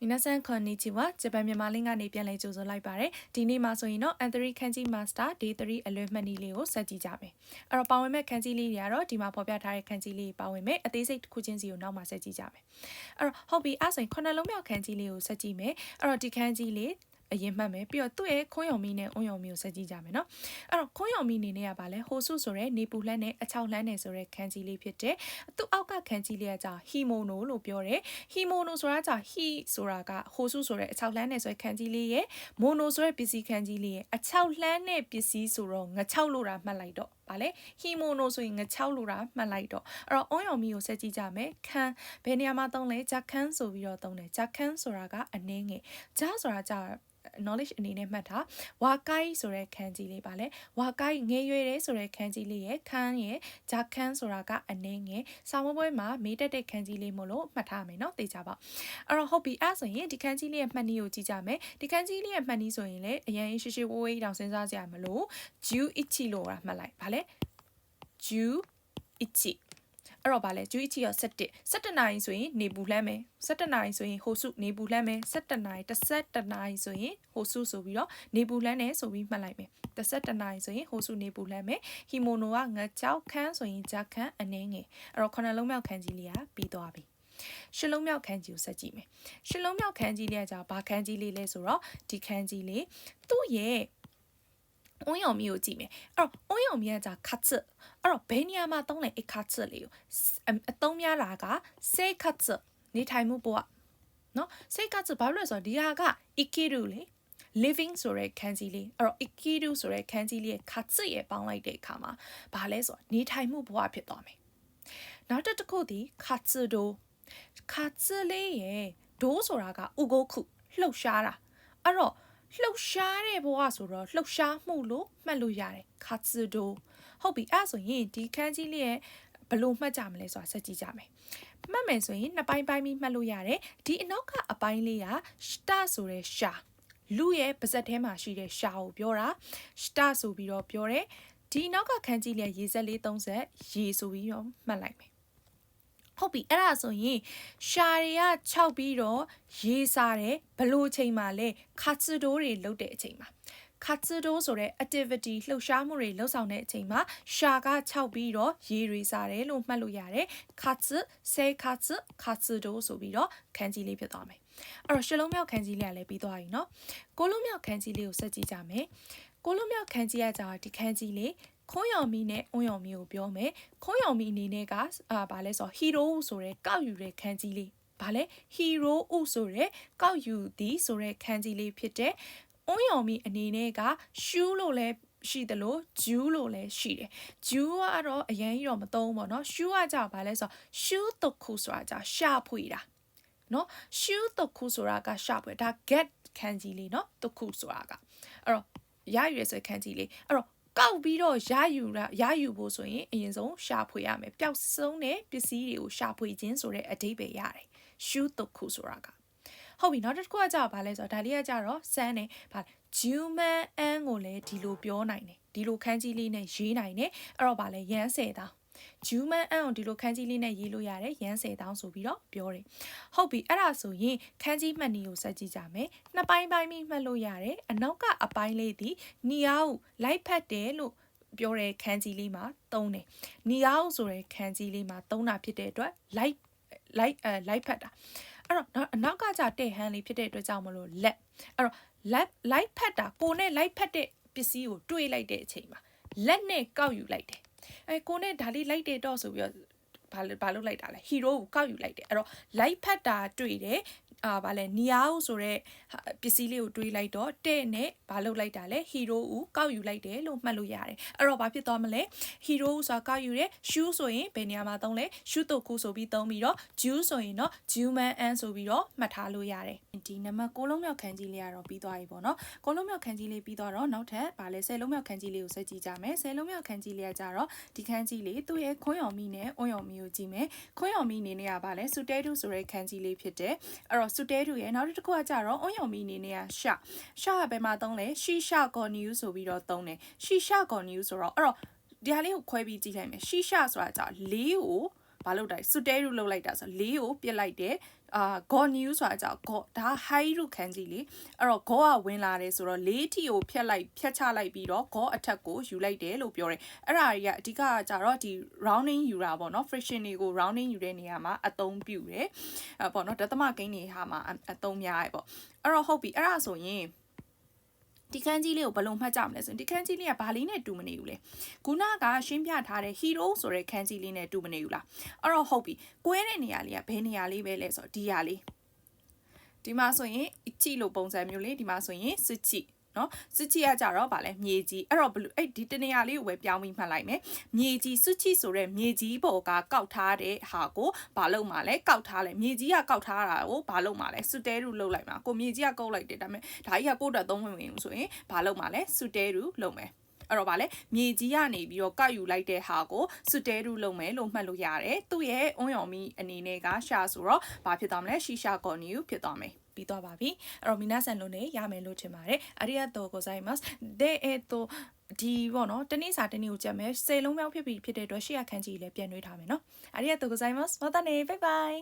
မီနာဆန်ခွန်နီချီဝါဂျပန်မြန်မာလင်းကနေပြန်လည်ကြိုဆိုလိုက်ပါရယ်ဒီနေ့မှာဆိုရင်တော့ Anthony Kanji Master Day 3အလွဲမှတ်နည်းလေးကိုစက်ကြည့်ကြမယ်အဲ့တော့ပါဝင်မဲ့ခန်းကြီးလေးတွေကတော့ဒီမှာဖော်ပြထားတဲ့ခန်းကြီးလေးပါဝင်မယ်အသေးစိတ်တစ်ခုချင်းစီကိုနောက်မှာစက်ကြည့်ကြမယ်အဲ့တော့ဟုတ်ပြီအဲ့ဆိုရင်ခုနှစ်လုံးမြောက်ခန်းကြီးလေးကိုစက်ကြည့်မယ်အဲ့တော့ဒီခန်းကြီးလေး အရင်မှတ်မယ်ပြီးတော့သူ့ရဲ့ခွန်းယုံမီနဲ့အွန်ယုံမီကိုဆက်ကြည့်ကြမယ်နော်အဲ့တော့ခွန်းယုံမီနေနဲ့ကဘာလဲဟိုဆုဆိုရဲနေပူလှမ်းနဲ့အချောက်လှမ်းနဲ့ဆိုရဲခန်းကြီးလေးဖြစ်တယ်သူ့အောက်ကခန်းကြီးလေးကကြာဟီမိုနိုလို့ပြောတယ်ဟီမိုနိုဆိုတာကြာဟီဆိုတာကဟိုဆုဆိုရဲအချောက်လှမ်းနဲ့ဆိုရဲခန်းကြီးလေးရဲ့မိုနိုဆိုရဲပစ္စည်းခန်းကြီးလေးရဲ့အချောက်လှမ်းနဲ့ပစ္စည်းဆိုတော့ငချောက်လို့တာမှတ်လိုက်တော့ ဗာလေဟီမိုနိုဆိုရင်ငချောက်လို့တာမှတ်လိုက်တော့အဲ့တော့အွန်ယုံမီကိုဆက်ကြည့်ကြမယ်ခန်းဘယ်နေရာမှာသုံးလဲဂျာခန်းဆိုပြီးတော့သုံးတယ်ဂျာခန်းဆိုတာကအနည်းငယ်ဂျာဆိုတာကြာ knowledge အနေနဲ့မှတ်တာဝါကိုင်းဆိုတဲ့ခန်းကြီးလေးပါလေဝါကိုင်းငယ်ရွယ်တဲ့ဆိုတဲ့ခန်းကြီးလေးရဲ့ခန်းရဲ့ဂျာခန်းဆိုတာကအနည်းငယ်စာမပွဲမှာမေးတက်တဲ့ခန်းကြီးလေးမို့လို့မှတ်ထားမယ်เนาะသိကြပါအဲ့တော့ဟုတ်ပြီအဲ့ဆိုရင်ဒီခန်းကြီးလေးရဲ့မှတ်နည်းကိုကြည့်ကြမယ်ဒီခန်းကြီးလေးရဲ့မှတ်နည်းဆိုရင်လည်းအရင်ရှိရှိဝေးဝေးတောင်စဉ်းစားကြရမလို့ ju ichi လို့တာမှတ်လိုက်ဗာလေ ေ ju ichi အဲ့တော့ဗာလဲဂျူးအချီရော17 17နာရီဆိုရင်နေပူလှမ်းမယ်17နာရီဆိုရင်ဟိုစုနေပူလှမ်းမယ်17နာရီ17နာရီဆိုရင်ဟိုစုဆိုပြီးတော့နေပူလှမ်းတယ်ဆိုပြီးမှတ်လိုက်မယ်17နာရီဆိုရင်ဟိုစုနေပူလှမ်းမယ်ဟီမိုနိုကငကြောက်ခန်းဆိုရင်ဂျာခန်းအနှင်းငယ်အဲ့တော့ခုနလုံးမြောက်ခန်းကြီးလေးကပြီးသွားပြီရှစ်လုံးမြောက်ခန်းကြီးကိုဆက်ကြည့်မယ်ရှစ်လုံးမြောက်ခန်းကြီးလေးကကြာဘာခန်းကြီးလေးလဲဆိုတော့ဒီခန်းကြီးလေးသူ့ရဲ့ အွန်ယုံမီကိုကြည့်မယ်အဲ့တော့အွန်ယုံမီကကြာခတ်စစ်အဲ့တော့ဘယ်နေရာမှာသုံးလဲအခတ်စစ်လေးကိုအသုံးများတာကစေခတ်စစ်နေထိုင်မှုဘဝနော်စေခတ်စစ်ဘာလို့လဲဆိုတော့ဒီဟာက ikiru လေ living ဆိုတဲ့ခန်းကြီးလေးအဲ့တော့ ikiru ဆိုတဲ့ခန်းကြီးလေးရဲ့ခတ်စစ်ရဲ့ပေါင်းလိုက်တဲ့အခါမှာဘာလဲဆိုတော့နေထိုင်မှုဘဝဖြစ်သွားမယ်နောက်တစ်ခုဒီခတ်စစ်တို့ခတ်စစ်လေးရဲ့ဒိုးဆိုတာကဥကိုခုလှုပ်ရှားတာအဲ့တော့ လှုပ်ရှားတဲ့ဘဝဆိုတော့လှုပ်ရှားမှုလို့မှတ်လို့ရတယ်ခါツဒိုဟုတ်ပြီအဲ့ဆိုရင်ဒီခန်းကြီးလေးရဲ့ဘလို့မှတ်ကြမလဲဆိုတာဆက်ကြည့်ကြမယ်မှတ်မယ်ဆိုရင်နှစ်ပိုင်းပိုင်းပြီးမှတ်လို့ရတယ်ဒီအနောက်ကအပိုင်းလေးကရှတဆိုတဲ့ရှာလူရဲ့ပါဇက်ထဲမှာရှိတဲ့ရှာကိုပြောတာရှတဆိုပြီးတော့ပြောတယ်ဒီနောက်ကခန်းကြီးလေးရေစက်လေး30ရေဆိုပြီးတော့မှတ်လိုက်မယ် ဟုတ်ပြီအဲ့ဒါဆိုရင်ရှာတွေက6ပြီးတော့ရေးစားတယ်ဘလို့ချိန်မှာလဲခါချူတိုးတွေလုတ်တဲ့အချိန်မှာခါချူတိုးဆိုတဲ့ activity လှုပ်ရှားမှုတွေလှုပ်ဆောင်တဲ့အချိန်မှာရှာက6ပြီးတော့ရေးရေးစားတယ်လို့မှတ်လို့ရတယ်ခါချူဆေခါချူခါချူတိုးဆိုပြီးတော့ခန်းကြီးလေးဖြစ်သွားမယ်အဲ့တော့ရှစ်လုံးမြောက်ခန်းကြီးလေးကလည်းပြီးသွားပြီเนาะကိုလုံးမြောက်ခန်းကြီးလေးကိုဆက်ကြည့်ကြမယ်ကိုလုံးမြောက်ခန်းကြီးကကြာဒီခန်းကြီးလေး ခွန်းရောင်မီနဲ့အွန်ရောင်မီကိုပြောမယ်ခွန်းရောင်မီအနေနဲ့ကအာဗာလဲဆိုဟီရိုဆိုတဲ့ကောက်ယူတဲ့ခန်းကြီးလေးဗာလဲဟီရိုဥဆိုတဲ့ကောက်ယူသည်ဆိုတဲ့ခန်းကြီးလေးဖြစ်တဲ့အွန်ရောင်မီအနေနဲ့ကရှူးလို့လဲရှိတယ်လို့ဂျူးလို့လည်းရှိတယ်ဂျူးကတော့အရင်ကြီးတော့မသုံးဘူးပေါ့နော်ရှူးကကြောက်ဗာလဲဆိုရှူးတခုဆိုတာကြောင့်ရှာဖွေတာနော်ရှူးတခုဆိုတာကရှာဖွေဒါ get ခန်းကြီးလေးနော်တခုဆိုတာကအဲ့တော့ရရွယ်ဆိုခန်းကြီးလေးအဲ့တော့ ကောက်ပြီးတော့ရယူရရယူဖို့ဆိုရင်အရင်ဆုံးရှာဖွေရမယ်ပျောက်ဆုံးတဲ့ပစ္စည်းတွေကိုရှာဖွေခြင်းဆိုတဲ့အဓိပ္ပာယ်ရတယ်ရှူးတုတ်ခုဆိုတာကဟုတ်ပြီနောက်တစ်ခုကကြာပါလဲဆိုတော့ဒါလေးကကြာတော့စမ်းနေဗာ human and ကိုလည်းဒီလိုပြောနိုင်တယ်ဒီလိုခန်းကြီးလေးနဲ့ရေးနိုင်တယ်အဲ့တော့ဗာလဲရမ်းဆယ်တောင်း ဂျူးမန်အန်ကိုဒီလိုခန်းကြီးလေးနဲ့ရေးလို့ရတယ်ရမ်းဆယ်တောင်းဆိုပြီးတော့ပြောတယ်ဟုတ်ပြီအဲ့ဒါဆိုရင်ခန်းကြီးမှတ်နည်းကိုဆက်ကြည့်ကြမယ်နှစ်ပိုင်းပိုင်းပြီးမှတ်လို့ရတယ်အနောက်ကအပိုင်းလေးဒီနီယာကိုလိုက်ဖက်တယ်လို့ပြောတဲ့ခန်းကြီးလေးမှာသုံးတယ်နီယာကိုဆိုတဲ့ခန်းကြီးလေးမှာသုံးတာဖြစ်တဲ့အတွက် light light အဲ light ဖက်တာအဲ့တော့အနောက်ကကြတဲ့ဟန်လေးဖြစ်တဲ့အတွက်ကြောင့်မလို့လက်အဲ့တော့ light light ဖက်တာကိုနဲ့ light ဖက်တဲ့ပစ္စည်းကိုတွေးလိုက်တဲ့အချိန်မှာလက်နဲ့ကောက်ယူလိုက်တယ် အဲကိုနဲ့ဒါလေးလိုက်တယ်တော့ဆိုပြီးတော့ ဘာဘာလုပ်လိုက်တာလဲဟီရိုကိုကောက်ယူလိုက်တယ်အဲ့တော့ light ဖတ်တာတွေ့တယ်အာဗာလဲနီယာဦးဆိုတော့ပစ္စည်းလေးကိုတွေးလိုက်တော့တဲ့နဲ့ဘာလုပ်လိုက်တာလဲဟီရိုဦးကောက်ယူလိုက်တယ်လို့မှတ်လို့ရတယ်အဲ့တော့ဘာဖြစ်သွားမလဲဟီရိုဦးဆိုတာကောက်ယူတယ်ရှူးဆိုရင်ဘယ်နေရာမှာသုံးလဲရှူးတုတ်ခုဆိုပြီးသုံးပြီးတော့ဂျူးဆိုရင်တော့ဂျူးမန်အန်ဆိုပြီးတော့မှတ်ထားလို့ရတယ်ဒီနံပါတ်6လုံးမြောက်ခန်းကြီးလေးကတော့ပြီးသွားပြီပေါ့နော်6လုံးမြောက်ခန်းကြီးလေးပြီးသွားတော့နောက်ထပ်ဗာလဲ10လုံးမြောက်ခန်းကြီးလေးကိုဆက်ကြည့်ကြမယ်10လုံးမြောက်ခန်းကြီးလေးကကြတော့ဒီခန်းကြီးလေးသူ့ရဲ့ခွန်းရောင်မီနဲ့အွန်ရောင်မီကိုကြည့်မယ်ခွန်းရောင်မီအနေနဲ့ကဗာလဲစူတဲတူဆိုတဲ့ခန်းကြီးလေးဖြစ်တယ်အဲ့တော့စူတဲတူရဲ့နောက်တစ်ခုကကြတော့အွန်ရောင်မီအနေနဲ့ကရှရှကဘယ်မှာသုံးလဲရှီရှကော်နျူဆိုပြီးတော့သုံးတယ်ရှီရှကော်နျူဆိုတော့အဲ့တော့ဒီဟာလေးကိုခွဲပြီးကြည့်လိုက်မယ်ရှီရှဆိုတာကြာလေးကိုဘာလုပ်တာစူတဲရူလုပ်လိုက်တာဆိုလေးကိုပြစ်လိုက်တယ် အာ god new ဆိုတာကြောင့် god ဒါ high ရုခန်းကြီးလေအဲ့တော့ god ကဝင်လာတယ်ဆိုတော့လေးထီကိုဖြတ်လိုက်ဖြတ်ချလိုက်ပြီးတော့ god အထက်ကိုယူလိုက်တယ်လို့ပြောတယ်အဲ့ဒါကြီးကအဓိကကကြတော့ဒီ rounding ယူတာပေါ့နော် friction တွေကို rounding ယူတဲ့နေရာမှာအသုံးပြုတယ်အဲ့ပေါ့နော်ဒသမကိန်းတွေဟာမှာအသုံးများရပေါ့အဲ့တော့ဟုတ်ပြီအဲ့ဒါဆိုရင် ဒီခန်းကြီးလေးကိုဘယ်လိုမှတ်ကြမလဲဆိုရင်ဒီခန်းကြီးလေးကဘာလေးနဲ့တူမနေဘူးလေခုနကရှင်းပြထားတဲ့ hero ဆိုတဲ့ခန်းကြီးလေးနဲ့တူမနေဘူးလားအဲ့တော့ဟုတ်ပြီကွဲတဲ့နေရာလေးကဘယ်နေရာလေးပဲလဲဆိုတော့ဒီဟာလေးဒီမှာဆိုရင်ကြည့်လို့ပုံစံမျိုးလေးဒီမှာဆိုရင်စစ်ကြည့် နော်စစ်ချီကကြတော့ဗာလဲမြေကြီးအဲ့တော့ဘလူအဲ့ဒီတနေရာလေးကိုပဲပြောင်းပြီးမှတ်လိုက်မယ်မြေကြီးစစ်ချီဆိုတဲ့မြေကြီးပေါ်ကကောက်ထားတဲ့ဟာကိုဘာလုပ်မှာလဲကောက်ထားလဲမြေကြီးကကောက်ထားတာကိုဘာလုပ်မှာလဲစွတဲရူလုပ်လိုက်မှာကိုမြေကြီးကကောက်လိုက်တယ်ဒါပေမဲ့ဒါကြီးကကိုယ့်အတွက်သုံးဝင်ဝင်ဆိုရင်ဘာလုပ်မှာလဲစွတဲရူလုပ်မယ် အဲ့တော့ဗာလဲမြေကြီးကနေပြီးတော့ကောက်ယူလိုက်တဲ့ဟာကိုစွတဲရူလုပ်မယ်လို့မှတ်လို့ရတယ်သူ့ရဲ့အွန်ယော်မီအနေနဲ့ကရှာဆိုတော့ဘာဖြစ်သွားမလဲရှီရှာကော်နီယူဖြစ်သွားမယ်ပြီးသွားပါပြီအဲ့တော့မီနာဆန်လုံးနဲ့ရမယ်လို့ထင်ပါတယ်အရိယတော်ကိုဆိုင်မတ်ဒေအေတိုဒီပေါ့နော်တနေ့စာတနေ့ကိုကြက်မယ်စေလုံးမြောက်ဖြစ်ပြီဖြစ်တဲ့အတွက်ရှေ့ရခန်းကြီးလည်းပြန်နှွေးထားမယ်နော်အရိယတော်ကိုဆိုင်မတ်မတ်တနေဘိုင်ဘိုင်